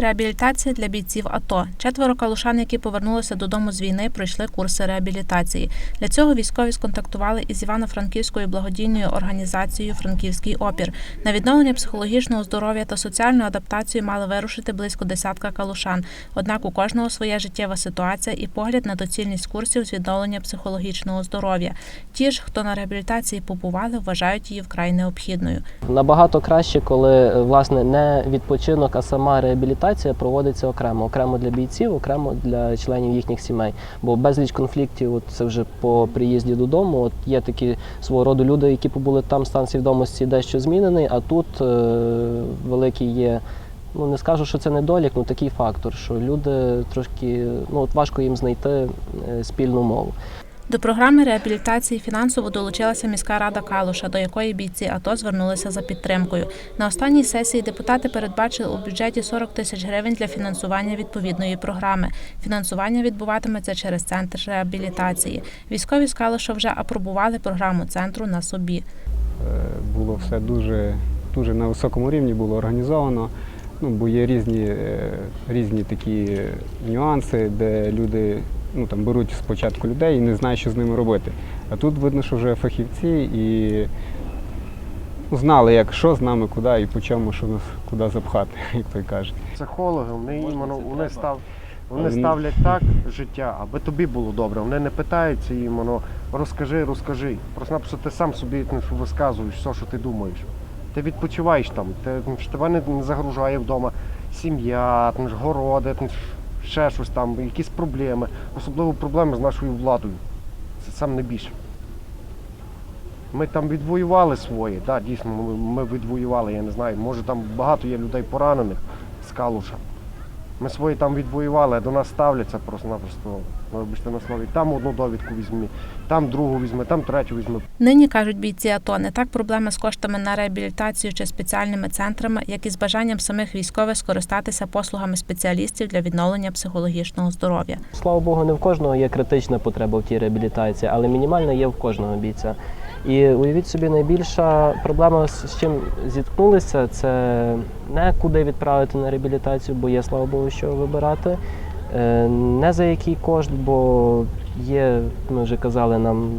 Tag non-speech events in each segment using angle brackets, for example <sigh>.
Реабілітація для бійців АТО. Четверо калушан, які повернулися додому з війни, пройшли курси реабілітації. Для цього військові сконтактували із Івано-Франківською благодійною організацією Франківський опір. На відновлення психологічного здоров'я та соціальну адаптацію мали вирушити близько десятка калушан. Однак у кожного своя життєва ситуація і погляд на доцільність курсів з відновлення психологічного здоров'я. Ті ж, хто на реабілітації побували, вважають її вкрай необхідною. Набагато краще, коли е, власне не відпочинок, а сама реабілітація проводиться окремо, окремо для бійців, окремо для членів їхніх сімей. Бо безліч конфліктів, от це вже по приїзді додому. От є такі свого роду люди, які побули там, стан свідомості дещо змінений, а тут е, великий є. Ну не скажу, що це недолік, ну такий фактор, що люди трошки ну от важко їм знайти е, спільну мову. До програми реабілітації фінансово долучилася міська рада Калуша, до якої бійці АТО звернулися за підтримкою. На останній сесії депутати передбачили у бюджеті 40 тисяч гривень для фінансування відповідної програми. Фінансування відбуватиметься через центр реабілітації. Військові з Калуша вже апробували програму центру на собі. Е, було все дуже, дуже на високому рівні було організовано. Ну, бо є різні, е, різні такі нюанси, де люди ну, там, беруть спочатку людей і не знають, що з ними робити. А тут видно, що вже фахівці і знали, як що з нами, куди і по чому, що нас куди запхати, <laughs> як той каже. Психологи, вони іменно вони став. Вони ставлять так життя, аби тобі було добре. Вони не питаються іменно розкажи, розкажи. Просто-напросто ти сам собі висказуєш все, що ти думаєш. Ти відпочиваєш там, ти, ну, тебе не загружає вдома сім'я, городи, ще щось там, якісь проблеми. Особливо проблеми з нашою владою. Це сам не більше. Ми там відвоювали своє, да, дійсно, ми, ми відвоювали, я не знаю, може там багато є людей поранених з Калуша. Ми свої там відвоювали, до нас ставляться просто-напросто, вибачте на слові, там одну довідку візьми, там другу візьми, там третю візьми. Нині кажуть бійці АТО, не так проблеми з коштами на реабілітацію чи спеціальними центрами, як і з бажанням самих військових скористатися послугами спеціалістів для відновлення психологічного здоров'я. Слава Богу, не в кожного є критична потреба в тій реабілітації, але мінімальна є в кожного бійця. І уявіть собі, найбільша проблема, з чим зіткнулися, це не куди відправити на реабілітацію, бо є, слава Богу, що вибирати, е, не за який кошт, бо є, ми вже казали, нам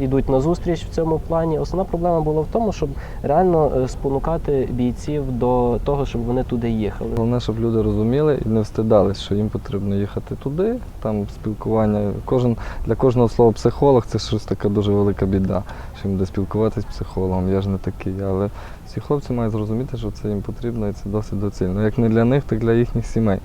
йдуть на зустріч в цьому плані. Основна проблема була в тому, щоб реально е, спонукати бійців до того, щоб вони туди їхали. Головне, щоб люди розуміли і не встидались, що їм потрібно їхати туди, там спілкування. Кожен, для кожного слова психолог це щось така дуже велика біда, що їм буде спілкуватися з психологом. Я ж не такий. Але ці хлопці мають зрозуміти, що це їм потрібно і це досить доцільно. Як не для них, так для їхніх сімей.